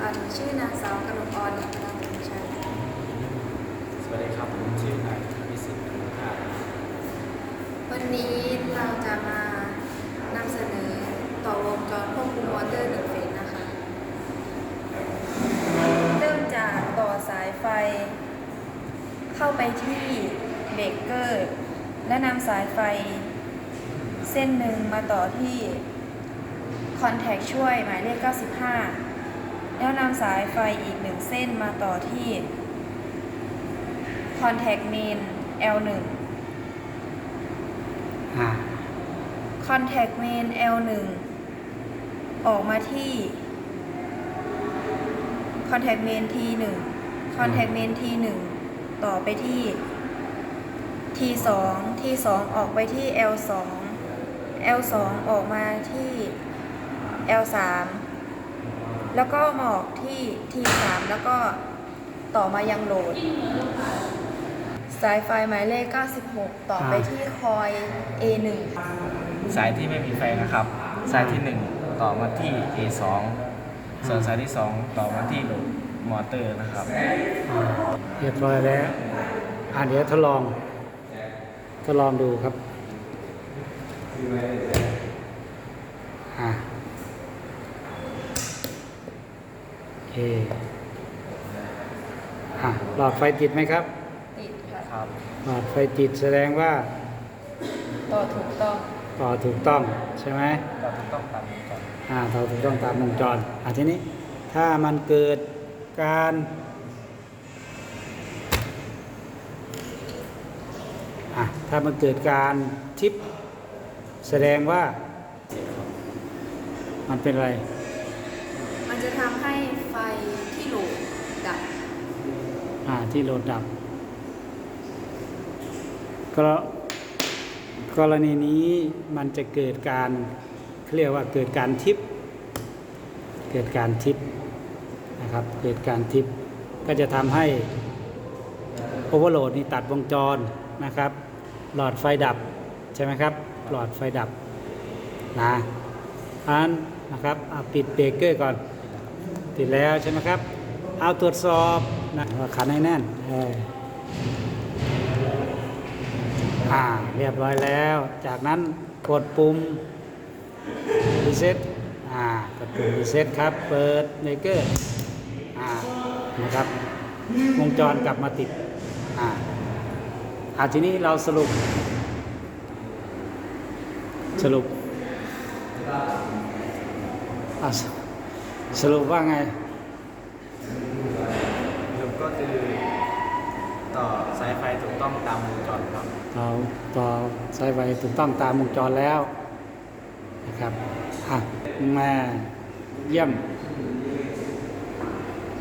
ค่ะหนูชื่อนางสาวกนกออนพลังบุญชัยสวัสดีครับผมชื่อนายพิสิทธิ์นุชาติวันนี้เราจะมานำเสนอต่อวงจรควบคุมมอเตอร์หนึ่งเฟสนะคะ เริ่มจากต่อสายไฟ เข้าไปที่เบรกเกอร์ และนำสายไฟ เส้นหนึ่งมาต่อที่คอนแทคช่วยหมายเลข 95 แล้วนำสายไฟอีกหนึ่งเส้นมาต่อที่คอนแทคเมน L1 อ่า Contact Main L1 ออกมาที่ Contact Main T1 Contact Main T1 ต่อไปที่ T2 T2 ออกไปที่ L2 L2 ออกมาที่ L3 แล้วก็มาออกที่ T3 แล้วก็ต่อมายังโหลด สายไฟหมายเลข 96 ต่อไปที่คอย A1 สายที่ไม่มีไฟนะครับ สายที่ 1 ต่อมาที่ A2 ส่วนสายที่ 2 ต่อมาที่โหลดมอเตอร์นะครับอ่าเรียบร้อยแล้วอ่าเดี๋ยวทดลอง ทดลองดูครับ อ่าโอ เคอะหลอดไฟติดไหมครับ ติดค่ะครับหลอดไฟติดแสดงว่าต่อถูกต้องต่อถูกต้องใช่ไหมเราถูกต้องตามวงจรอ่าเราถูกต้องตามวงจรอะทีนี้ถ้ามันเกิดการอะถ้ามันเกิดการทิปแสดงว่า มันเป็นอะไร มันจะทำให้ไฟ ที่โหลดดับ อ่าที่โหลดดับ ก็กรณีนี้มันจะเกิดการเขาเรียกว่าเกิดการทิป เกิดการทิปนะครับ เกิดการทิป ก็จะทำให้โอเวอร์โหลดนี่ตัดวงจรนะครับ หลอดไฟดับใช่ไหมครับ หลอดไฟดับนะอันนะครับเอาปิดเบรกเกอร์ก่อน ติดแล้วใช่ไหมครับ เอาตรวจสอบนะว่าขันให้แน่นเอออ่าเรียบร้อยแล้ว จากนั้นกดปุ่มรีเซ็ตอ่ากดปุ่มรีเซ็ตครับ เปิดเบรกเกอร์อ่านะครับวงจรกลับมาติดอ่าอ่าทีนี้เราสรุป สรุปอ่า สสรุปว่าไง สรุปก็คือต่อสายไฟถูกต้องตามวงจรครับเราต่อสายไฟถูกต้องตามวงจรแล้วนะครับอะมาเยี่ยม